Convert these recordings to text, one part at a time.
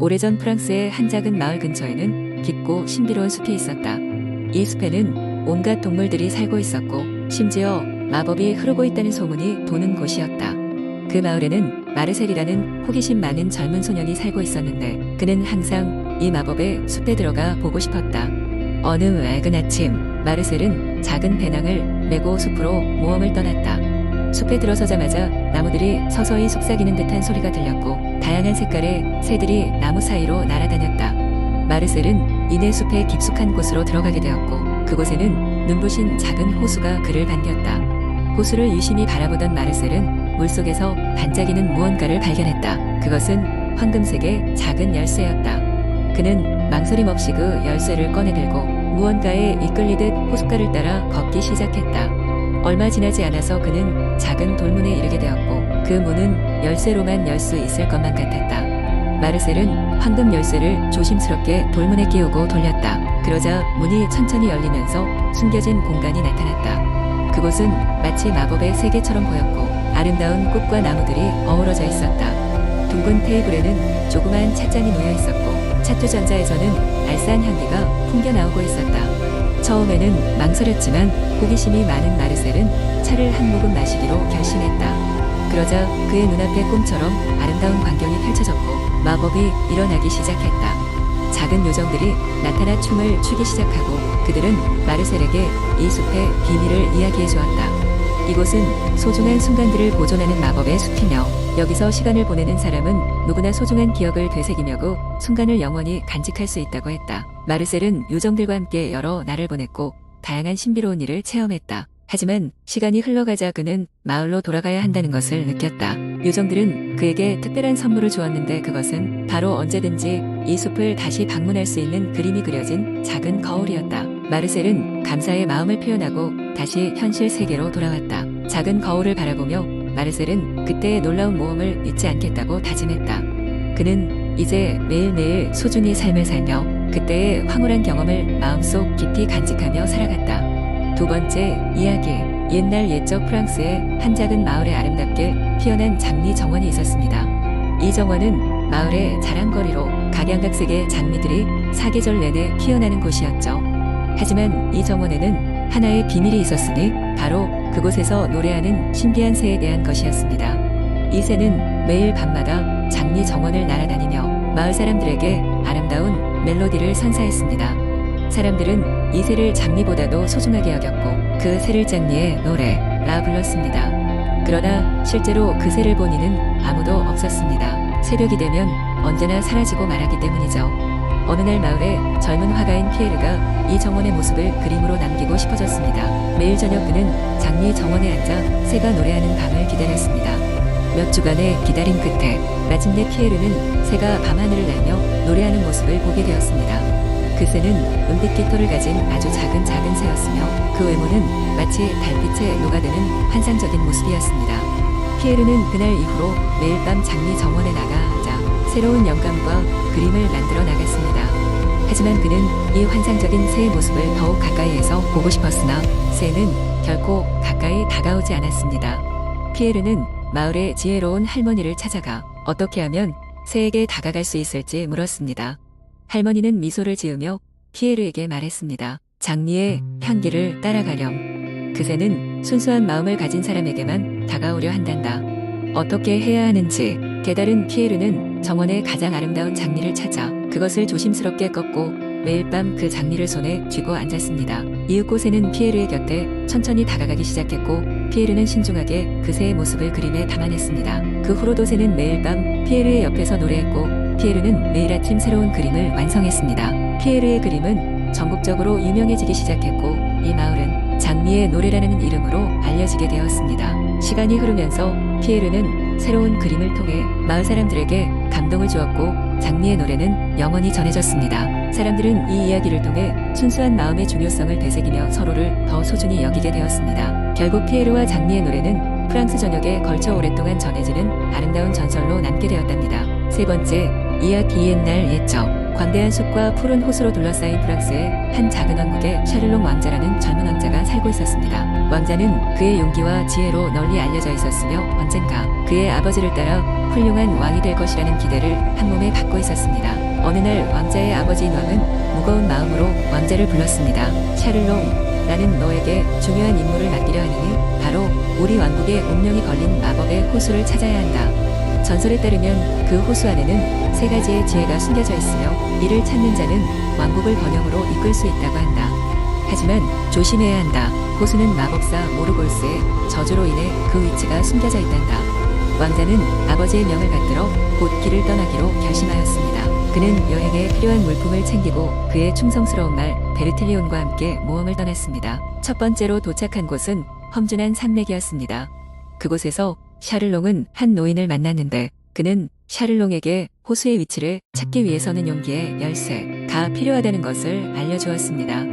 오래전 프랑스의 한 작은 마을 근처에는 깊고 신비로운 숲이 있었다. 이 숲에는 온갖 동물들이 살고 있었고 심지어 마법이 흐르고 있다는 소문이 도는 곳이었다. 그 마을에는 마르셀이라는 호기심 많은 젊은 소년이 살고 있었는데 그는 항상 이 마법의 숲에 들어가 보고 싶었다. 어느 맑은 아침 마르셀은 작은 배낭을 메고 숲으로 모험을 떠났다. 숲에 들어서자마자 나무들이 서서히 속삭이는 듯한 소리가 들렸고 다양한 색깔의 새들이 나무 사이로 날아다녔다. 마르셀은 이내 숲의 깊숙한 곳으로 들어가게 되었고 그곳에는 눈부신 작은 호수가 그를 반겼다. 호수를 유심히 바라보던 마르셀은 물속에서 반짝이는 무언가를 발견했다. 그것은 황금색의 작은 열쇠였다. 그는 망설임 없이 그 열쇠를 꺼내들고 무언가에 이끌리듯 호숫가를 따라 걷기 시작했다. 얼마 지나지 않아서 그는 작은 돌문에 이르게 되었고 그 문은 열쇠로만 열 수 있을 것만 같았다. 마르셀은 황금 열쇠를 조심스럽게 돌문에 끼우고 돌렸다. 그러자 문이 천천히 열리면서 숨겨진 공간이 나타났다. 그곳은 마치 마법의 세계처럼 보였고 아름다운 꽃과 나무들이 어우러져 있었다. 둥근 테이블에는 조그만 찻잔이 놓여 있었고 차투전자에서는 알싸한 향기가 풍겨 나오고 있었다. 처음에는 망설였지만 호기심이 많은 마르셀은 차를 한 모금 마시기로 결심했다. 그러자 그의 눈앞에 꿈처럼 아름다운 광경이 펼쳐졌고 마법이 일어나기 시작했다. 작은 요정들이 나타나 춤을 추기 시작하고 그들은 마르셀에게 이 숲의 비밀을 이야기해 주었다. 이곳은 소중한 순간들을 보존하는 마법의 숲이며 여기서 시간을 보내는 사람은 누구나 소중한 기억을 되새기며 그 순간을 영원히 간직할 수 있다고 했다. 마르셀은 요정들과 함께 여러 날을 보냈고 다양한 신비로운 일을 체험했다. 하지만 시간이 흘러가자 그는 마을로 돌아가야 한다는 것을 느꼈다. 요정들은 그에게 특별한 선물을 주었는데 그것은 바로 언제든지 이 숲을 다시 방문할 수 있는 그림이 그려진 작은 거울이었다. 마르셀은 감사의 마음을 표현하고 다시 현실 세계로 돌아왔다. 작은 거울을 바라보며 마르셀은 그때의 놀라운 모험을 잊지 않겠다고 다짐했다. 그는 이제 매일매일 소중히 삶을 살며 그때의 황홀한 경험을 마음속 깊이 간직하며 살아갔다. 두 번째 이야기. 옛날 옛적 프랑스의 한 작은 마을에 아름답게 피어난 장미 정원이 있었습니다. 이 정원은 마을의 자랑거리로 각양각색의 장미들이 사계절 내내 피어나는 곳이었죠. 하지만 이 정원에는 하나의 비밀이 있었으니 바로 그곳에서 노래하는 신비한 새에 대한 것이었습니다. 이 새는 매일 밤마다 장미 정원을 날아다니며 마을 사람들에게 아름다운 멜로디를 선사했습니다. 사람들은 이 새를 장미보다도 소중하게 여겼고 그 새를 장미의 노래라 불렀습니다. 그러나 실제로 그 새를 본 이는 아무도 없었습니다. 새벽이 되면 언제나 사라지고 말하기 때문이죠. 어느 날 마을에 젊은 화가인 피에르가 이 정원의 모습을 그림으로 남기고 싶어졌습니다. 매일 저녁 그는 장미 정원에 앉아 새가 노래하는 밤을 기다렸습니다. 몇 주간의 기다림 끝에 마침내 피에르는 새가 밤하늘을 날며 노래하는 모습을 보게 되었습니다. 그 새는 은빛 깃털을 가진 아주 작은 작은 새였으며 그 외모는 마치 달빛에 녹아드는 환상적인 모습이었습니다. 피에르는 그날 이후로 매일 밤 장미 정원에 나가 새로운 영감과 그림을 만들어 나갔습니다. 하지만 그는 이 환상적인 새의 모습을 더욱 가까이에서 보고 싶었으나 새는 결코 가까이 다가오지 않았습니다. 피에르는 마을의 지혜로운 할머니를 찾아가 어떻게 하면 새에게 다가갈 수 있을지 물었습니다. 할머니는 미소를 지으며 피에르에게 말했습니다. 장미의 향기를 따라가렴. 그새는 순수한 마음을 가진 사람에게만 다가오려 한단다. 어떻게 해야 하는지 깨달은 피에르는 정원의 가장 아름다운 장미를 찾아 그것을 조심스럽게 꺾고 매일 밤 그 장미를 손에 쥐고 앉았습니다. 이윽고새는 피에르의 곁에 천천히 다가가기 시작했고 피에르는 신중하게 그새의 모습을 그림에 담아냈습니다. 그 후로 도 새는 매일 밤 피에르의 옆에서 노래했고 피에르는 매일 아침 새로운 그림을 완성했습니다. 피에르의 그림은 전국적으로 유명해지기 시작했고 이 마을은 장미의 노래라는 이름으로 알려지게 되었습니다. 시간이 흐르면서 피에르는 새로운 그림을 통해 마을 사람들에게 감동을 주었고 장미의 노래는 영원히 전해졌습니다. 사람들은 이 이야기를 통해 순수한 마음의 중요성을 되새기며 서로를 더 소중히 여기게 되었습니다. 결국 피에르와 장미의 노래는 프랑스 전역에 걸쳐 오랫동안 전해지는 아름다운 전설로 남게 되었답니다. 세 번째, 이야기 옛날 옛적 광대한 숲과 푸른 호수로 둘러싸인 프랑스의 한 작은 왕국에 샤를롱 왕자라는 젊은 왕자가 살고 있었습니다. 왕자는 그의 용기와 지혜로 널리 알려져 있었으며 언젠가 그의 아버지를 따라 훌륭한 왕이 될 것이라는 기대를 한몸에 갖고 있었습니다. 어느 날 왕자의 아버지인 왕은 무거운 마음으로 왕자를 불렀습니다. 샤를롱, 나는 너에게 중요한 임무를 맡기려 하느니 바로 우리 왕국의 운명이 걸린 마법의 호수를 찾아야 한다. 전설에 따르면 그 호수 안에는 세 가지의 지혜가 숨겨져 있으며 이를 찾는 자는 왕국을 번영으로 이끌 수 있다고 한다. 하지만 조심해야 한다. 호수는 마법사 모르골스의 저주로 인해 그 위치가 숨겨져 있단다. 왕자는 아버지의 명을 받들어 곧 길을 떠나기로 결심하였습니다. 그는 여행에 필요한 물품을 챙기고 그의 충성스러운 말 베르텔리온과 함께 모험을 떠났습니다. 첫 번째로 도착한 곳은 험준한 산맥이었습니다. 그곳에서 샤를롱은 한 노인을 만났는데 그는 샤를롱에게 호수의 위치를 찾기 위해서는 용기의 열쇠가 필요하다는 것을 알려주었습니다.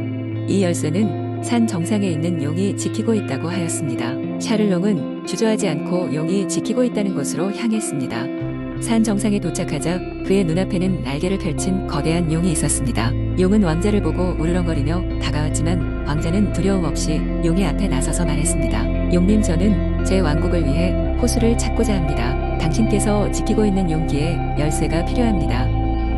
이 열쇠는 산 정상에 있는 용이 지키고 있다고 하였습니다. 샤를롱은 주저하지 않고 용이 지키고 있다는 곳으로 향했습니다. 산 정상에 도착하자 그의 눈앞에는 날개를 펼친 거대한 용이 있었습니다. 용은 왕자를 보고 우르렁거리며 다가왔지만 왕자는 두려움 없이 용의 앞에 나서서 말했습니다. 용님 저는 제 왕국을 위해 호수를 찾고자 합니다. 당신께서 지키고 있는 용기에 열쇠가 필요합니다.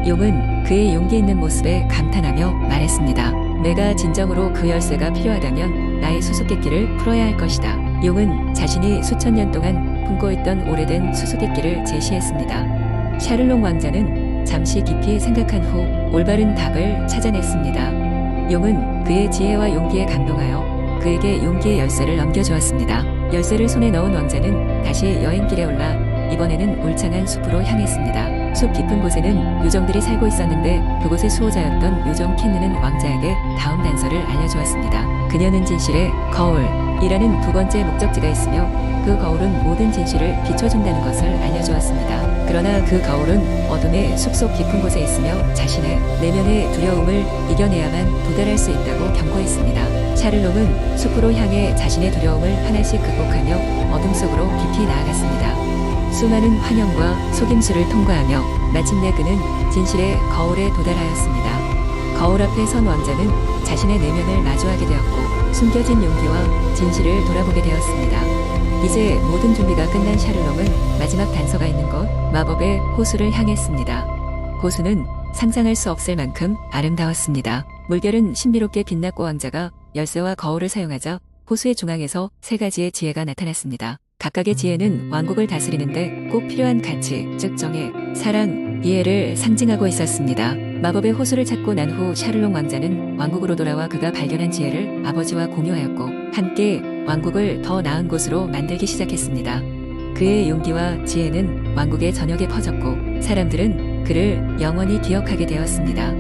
용은 그의 용기 있는 모습에 감탄하며 말했습니다. 내가 진정으로 그 열쇠가 필요하다면 나의 수수께끼를 풀어야 할 것이다. 용은 자신이 수천 년 동안 품고 있던 오래된 수수께끼를 제시했습니다. 샤를롱 왕자는 잠시 깊이 생각한 후 올바른 답을 찾아냈습니다. 용은 그의 지혜와 용기에 감동하여 그에게 용기의 열쇠를 넘겨주었습니다. 열쇠를 손에 넣은 왕자는 다시 여행길에 올라 이번에는 울창한 숲으로 향했습니다. 숲 깊은 곳에는 요정들이 살고 있었는데 그곳의 수호자였던 요정 캔느는 왕자에게 다음 단서를 알려주었습니다. 그녀는 진실의 거울이라는 두 번째 목적지가 있으며 그 거울은 모든 진실을 비춰준다는 것을 알려주었습니다. 그러나 그 거울은 어둠의 숲속 깊은 곳에 있으며 자신의 내면의 두려움을 이겨내야만 도달할 수 있다고 경고했습니다. 샤를롱은 숲으로 향해 자신의 두려움을 하나씩 극복하며 어둠 속으로 깊이 나아갔습니다. 수많은 환영과 속임수를 통과하며 마침내 그는 진실의 거울에 도달하였습니다. 거울 앞에 선 왕자는 자신의 내면을 마주하게 되었고 숨겨진 용기와 진실을 돌아보게 되었습니다. 이제 모든 준비가 끝난 샤를롱은 마지막 단서가 있는 곳 마법의 호수를 향했습니다. 호수는 상상할 수 없을 만큼 아름다웠습니다. 물결은 신비롭게 빛났고 왕자가 열쇠와 거울을 사용하자 호수의 중앙에서 세 가지의 지혜가 나타났습니다. 각각의 지혜는 왕국을 다스리는데 꼭 필요한 가치, 즉 정의, 사랑, 이해를 상징하고 있었습니다. 마법의 호수를 찾고 난 후 샤를롱 왕자는 왕국으로 돌아와 그가 발견한 지혜를 아버지와 공유하였고 함께 왕국을 더 나은 곳으로 만들기 시작했습니다. 그의 용기와 지혜는 왕국의 전역에 퍼졌고 사람들은 그를 영원히 기억하게 되었습니다.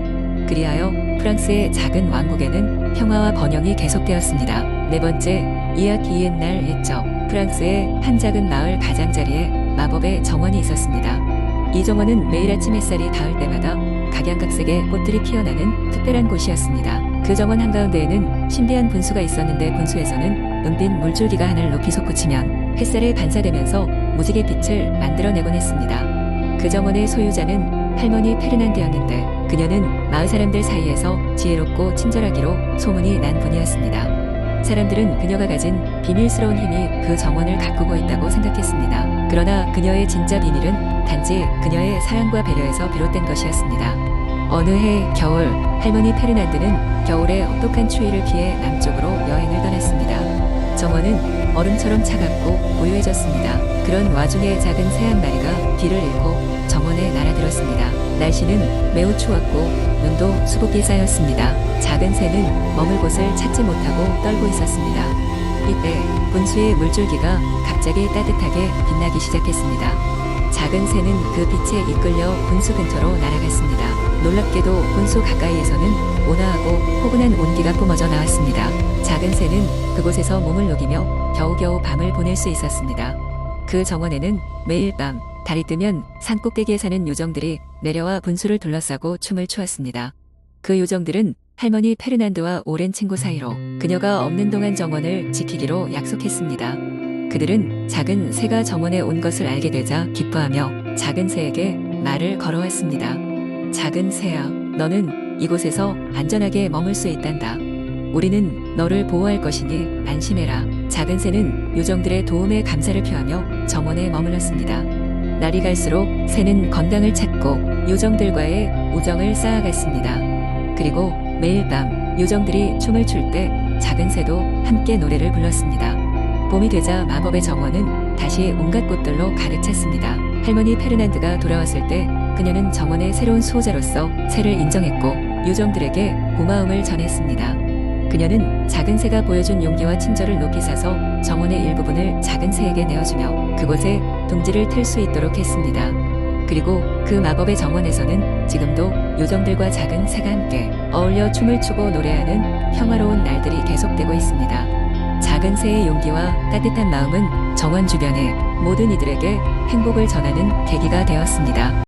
그리하여 프랑스의 작은 왕국에는 평화와 번영이 계속되었습니다. 네 번째, 이야기 옛날 옛적 프랑스의 한 작은 마을 가장자리에 마법의 정원이 있었습니다. 이 정원은 매일 아침 햇살이 닿을 때마다 각양각색의 꽃들이 피어나는 특별한 곳이었습니다. 그 정원 한가운데에는 신비한 분수가 있었는데 분수에서는 은빛 물줄기가 하늘 높이 솟구치면 햇살에 반사되면서 무지개 빛을 만들어내곤 했습니다. 그 정원의 소유자는 할머니 페르난드였는데 그녀는 마을 사람들 사이에서 지혜롭고 친절하기로 소문이 난 분이었습니다. 사람들은 그녀가 가진 비밀스러운 힘이 그 정원을 가꾸고 있다고 생각했습니다. 그러나 그녀의 진짜 비밀은 단지 그녀의 사랑과 배려에서 비롯된 것이었습니다. 어느 해 겨울 할머니 페르난드는 겨울의 혹독한 추위를 피해 남쪽으로 여행을 떠났습니다. 정원은 얼음처럼 차갑고 고요해졌습니다. 그런 와중에 작은 새 한 마리가 뒤를 잃고 정원에 날아들었습니다. 날씨는 매우 추웠고 눈도 수북이 쌓였습니다. 작은 새는 머물 곳을 찾지 못하고 떨고 있었습니다. 이때 분수의 물줄기가 갑자기 따뜻하게 빛나기 시작했습니다. 작은 새는 그 빛에 이끌려 분수 근처로 날아갔습니다. 놀랍게도 분수 가까이에서는 온화하고 포근한 온기가 뿜어져 나왔습니다. 작은 새는 그곳에서 몸을 녹이며 겨우겨우 밤을 보낼 수 있었습니다. 그 정원에는 매일 밤 달이 뜨면 산꼭대기에 사는 요정들이 내려와 분수를 둘러싸고 춤을 추었습니다. 그 요정들은 할머니 페르난드와 오랜 친구 사이로 그녀가 없는 동안 정원을 지키기로 약속했습니다. 그들은 작은 새가 정원에 온 것을 알게 되자 기뻐하며 작은 새에게 말을 걸어왔습니다. 작은 새야, 너는 이곳에서 안전하게 머물 수 있단다. 우리는 너를 보호할 것이니 안심해라. 작은 새는 요정들의 도움에 감사를 표하며 정원에 머물렀습니다. 날이 갈수록 새는 건강을 찾고 요정들과의 우정을 쌓아갔습니다. 그리고 매일 밤 요정들이 춤을 출 때 작은 새도 함께 노래를 불렀습니다. 봄이 되자 마법의 정원은 다시 온갖 꽃들로 가득 찼습니다. 할머니 페르난드가 돌아왔을 때 그녀는 정원의 새로운 수호자로서 새를 인정했고 요정들에게 고마움을 전했습니다. 그녀는 작은 새가 보여준 용기와 친절을 높이 사서 정원의 일부분을 작은 새에게 내어주며 그곳에 둥지를 틀 수 있도록 했습니다. 그리고 그 마법의 정원에서는 지금도 요정들과 작은 새가 함께 어울려 춤을 추고 노래하는 평화로운 날들이 계속되고 있습니다. 작은 새의 용기와 따뜻한 마음은 정원 주변의 모든 이들에게 행복을 전하는 계기가 되었습니다.